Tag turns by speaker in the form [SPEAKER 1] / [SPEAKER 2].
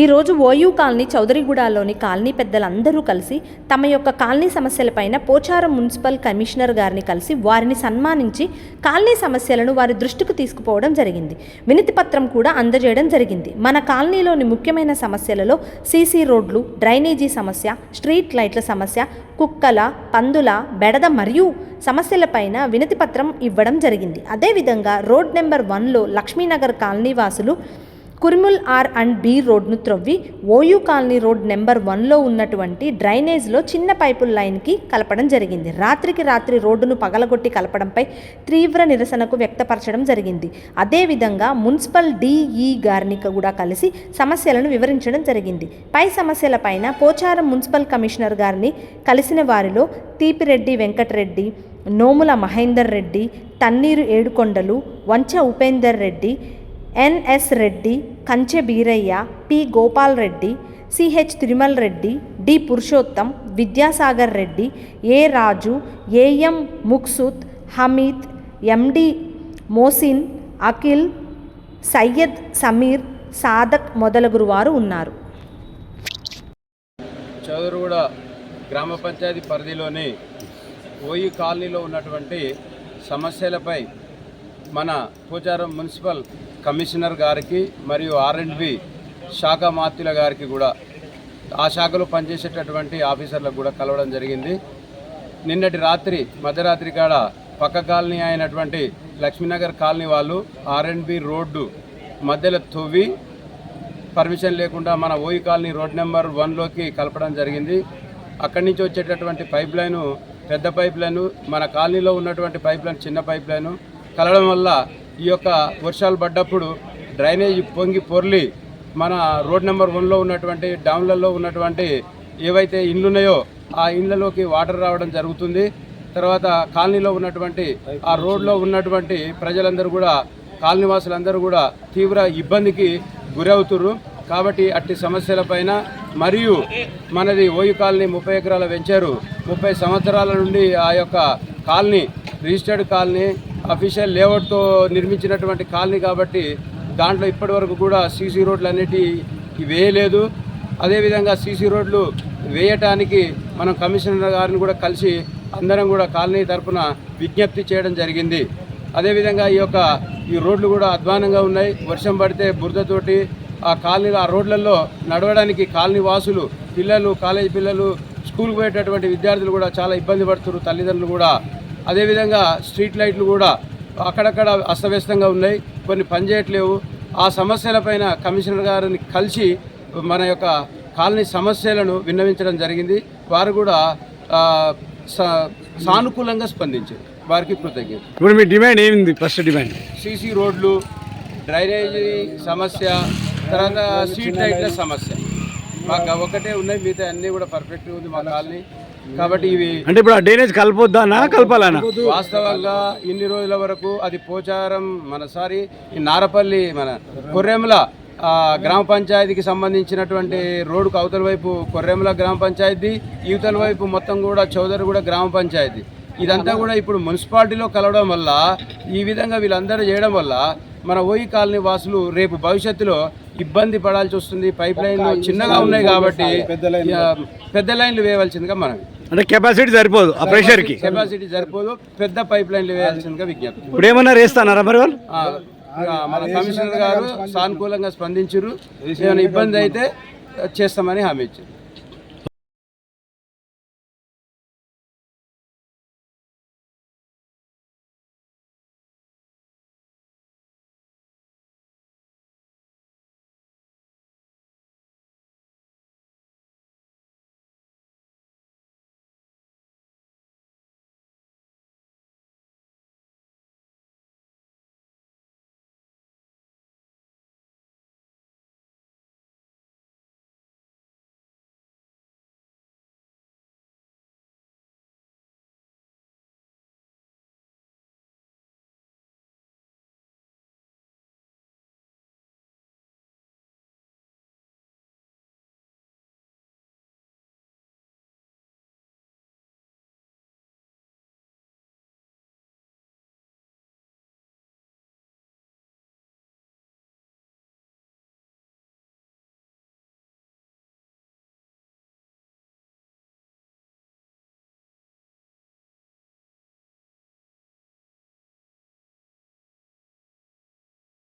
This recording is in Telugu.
[SPEAKER 1] ఈరోజు ఓయూ కాలనీ చౌదరిగూడలోని కాలనీ పెద్దలందరూ కలిసి తమ యొక్క కాలనీ సమస్యలపైన పోచారం మున్సిపల్ కమిషనర్ గారిని కలిసి వారిని సన్మానించి కాలనీ సమస్యలను వారి దృష్టికి తీసుకుపోవడం జరిగింది. వినతి పత్రం కూడా అందజేయడం జరిగింది. మన కాలనీలోని ముఖ్యమైన సమస్యలలో సీసీ రోడ్లు డ్రైనేజీ సమస్య స్ట్రీట్ లైట్ల సమస్య కుక్కల పందుల బెడద మరియు సమస్యలపైన వినతి పత్రం ఇవ్వడం జరిగింది. అదేవిధంగా రోడ్ నెంబర్ వన్లో లక్ష్మీనగర్ కాలనీ వాసులు కుర్ముల్ ఆర్ అండ్ బి రోడ్ను త్రవ్వి ఓయూ కాలనీ రోడ్ నెంబర్ వన్లో ఉన్నటువంటి డ్రైనేజ్లో చిన్న పైపుల లైన్కి కలపడం జరిగింది. రాత్రికి రాత్రి రోడ్డును పగలగొట్టి కలపడంపై తీవ్ర నిరసనకు వ్యక్తపరచడం జరిగింది. అదేవిధంగా మున్సిపల్ డిఈ గారిని కూడా కలిసి సమస్యలను వివరించడం జరిగింది. పై సమస్యలపైన పోచారం మున్సిపల్ కమిషనర్ గారిని కలిసిన వారిలో Theepireddy Venkatareddy Nomula Mahender Reddy Thanneeru Edukondalu Vancha Upender Reddy NS Reddy Kanche Beeraiah P. Gopal Reddy CH Tirumal Reddy D. Purushottam Vidyasagar Reddy A. Raju AM Muksut Hameed MD Mohsin Akhil Syed Sameer Sadiq మొదలగురు వారు ఉన్నారు.
[SPEAKER 2] చౌదరిగూడ గ్రామ పంచాయతీ పరిధిలోని ఓయి కాలనీలో ఉన్నటువంటి సమస్యలపై మన పూచారం మున్సిపల్ కమిషనర్ గారికి మరియు ఆర్ఎండ్బి శాఖ మాత్యుల గారికి కూడా ఆ శాఖలో పనిచేసేటటువంటి ఆఫీసర్లకు కూడా కలవడం జరిగింది. నిన్నటి రాత్రి మధ్యరాత్రి కాడ పక్క కాలనీ అయినటువంటి లక్ష్మీనగర్ కాలనీ వాళ్ళు ఆర్ఎండ్బి రోడ్డు మధ్యలో తవ్వి పర్మిషన్ లేకుండా మన ఓయి కాలనీ రోడ్ నెంబర్ వన్లోకి కలపడం జరిగింది. అక్కడి నుంచి వచ్చేటటువంటి పైప్ లైను పెద్ద పైప్ లైను మన కాలనీలో ఉన్నటువంటి పైప్ లైన్ చిన్న పైప్ లైను కలవడం వల్ల ఈ యొక్క వర్షాలు పడ్డప్పుడు డ్రైనేజ్ పొంగి పొర్లి మన రోడ్ నెంబర్ వన్లో ఉన్నటువంటి డౌన్లలో ఉన్నటువంటి ఏవైతే ఇండ్లు ఉన్నాయో ఆ ఇండ్లలోకి వాటర్ రావడం జరుగుతుంది. తర్వాత కాలనీలో ఉన్నటువంటి ఆ రోడ్లో ఉన్నటువంటి ప్రజలందరూ కూడా కాలనీవాసులందరూ కూడా తీవ్ర ఇబ్బందికి గురవుతుర్రు. కాబట్టి అట్టి సమస్యలపైన మరియు మనది ఓయు కాలనీ ముప్పై ఎకరాల వెంచారు ముప్పై సంవత్సరాల నుండి ఆ యొక్క కాలనీ రిజిస్టర్డ్ కాలనీ అఫీషియల్ లేఅవుట్తో నిర్మించినటువంటి కాలనీ కాబట్టి దాంట్లో ఇప్పటివరకు కూడా సీసీ రోడ్లు అనేటివి వేయలేదు. అదేవిధంగా సీసీ రోడ్లు వేయటానికి మనం కమిషనర్ గారిని కూడా కలిసి అందరం కూడా కాలనీ తరఫున విజ్ఞప్తి చేయడం జరిగింది. అదేవిధంగా ఈ యొక్క ఈ రోడ్లు కూడా అధ్వానంగా ఉన్నాయి. వర్షం పడితే బురదతోటి ఆ కాలనీలో ఆ రోడ్లలో నడవడానికి కాలనీ వాసులు పిల్లలు కాలేజీ పిల్లలు స్కూల్కి పోయేటటువంటి విద్యార్థులు కూడా చాలా ఇబ్బంది పడుతున్నారు. తల్లిదండ్రులు కూడా అదేవిధంగా స్ట్రీట్ లైట్లు కూడా అక్కడక్కడ అస్తవ్యస్తంగా ఉన్నాయి. కొన్ని పనిచేయట్లేవు. ఆ సమస్యలపైన కమిషనర్ గారిని కలిసి మన యొక్క కాలనీ సమస్యలను విన్నవించడం జరిగింది. వారు కూడా సానుకూలంగా స్పందించారు. వారికి కృతజ్ఞత
[SPEAKER 3] ఇప్పుడు మీ డిమాండ్ ఏమింది? First demand.
[SPEAKER 2] సీసీ రోడ్లు డ్రైనేజీ సమస్య తర్వాత స్ట్రీట్ లైట్ల సమస్య. మాకు ఒకటే ఉన్నాయి. మిగతా అన్నీ కూడా పర్ఫెక్ట్గా ఉంది మా కాలనీ. కాబట్టి ఇవి
[SPEAKER 3] అంటే ఇప్పుడు ఆ డ్రైనేజ్ కలపొద్దానా కలపాలనా?
[SPEAKER 2] వాస్తవంగా ఇన్ని రోజుల వరకు అది పోచారం మన సారి ఈ నారపల్లి మన కొర్రెముల ఆ, గ్రామ పంచాయతీకి సంబంధించినటువంటి రోడ్డుకు అవతల వైపు కొర్రెముల గ్రామ పంచాయతీ యువతల వైపు మొత్తం కూడా చౌదరి కూడా గ్రామ పంచాయతీ. ఇదంతా కూడా ఇప్పుడు మున్సిపాలిటీలో కలవడం వల్ల ఈ విధంగా వీళ్ళందరూ చేయడం వల్ల మన ఓయి కాలనీ వాసులు రేపు భవిష్యత్తులో ఇబ్బంది పడాల్సి వస్తుంది. పైప్ లైన్లు చిన్నగా ఉన్నాయి కాబట్టి పెద్ద లైన్లు వేయవలసిందిగా మనం.
[SPEAKER 3] అంటే కెపాసిటీ సరిపోదు ఆ ప్రెషర్కి
[SPEAKER 2] కెపాసిటీ సరిపోదు పెద్ద పైప్ లైన్లు వేయాల్సిందిగా విజ్ఞప్తి.
[SPEAKER 3] ఇప్పుడు ఏమన్నా వేస్తానారా మరి వాళ్ళు?
[SPEAKER 2] మన కమిషనర్ గారు సానుకూలంగా స్పందించారు ఏమైనా ఇబ్బంది అయితే చేస్తామని హామీ ఇచ్చారు.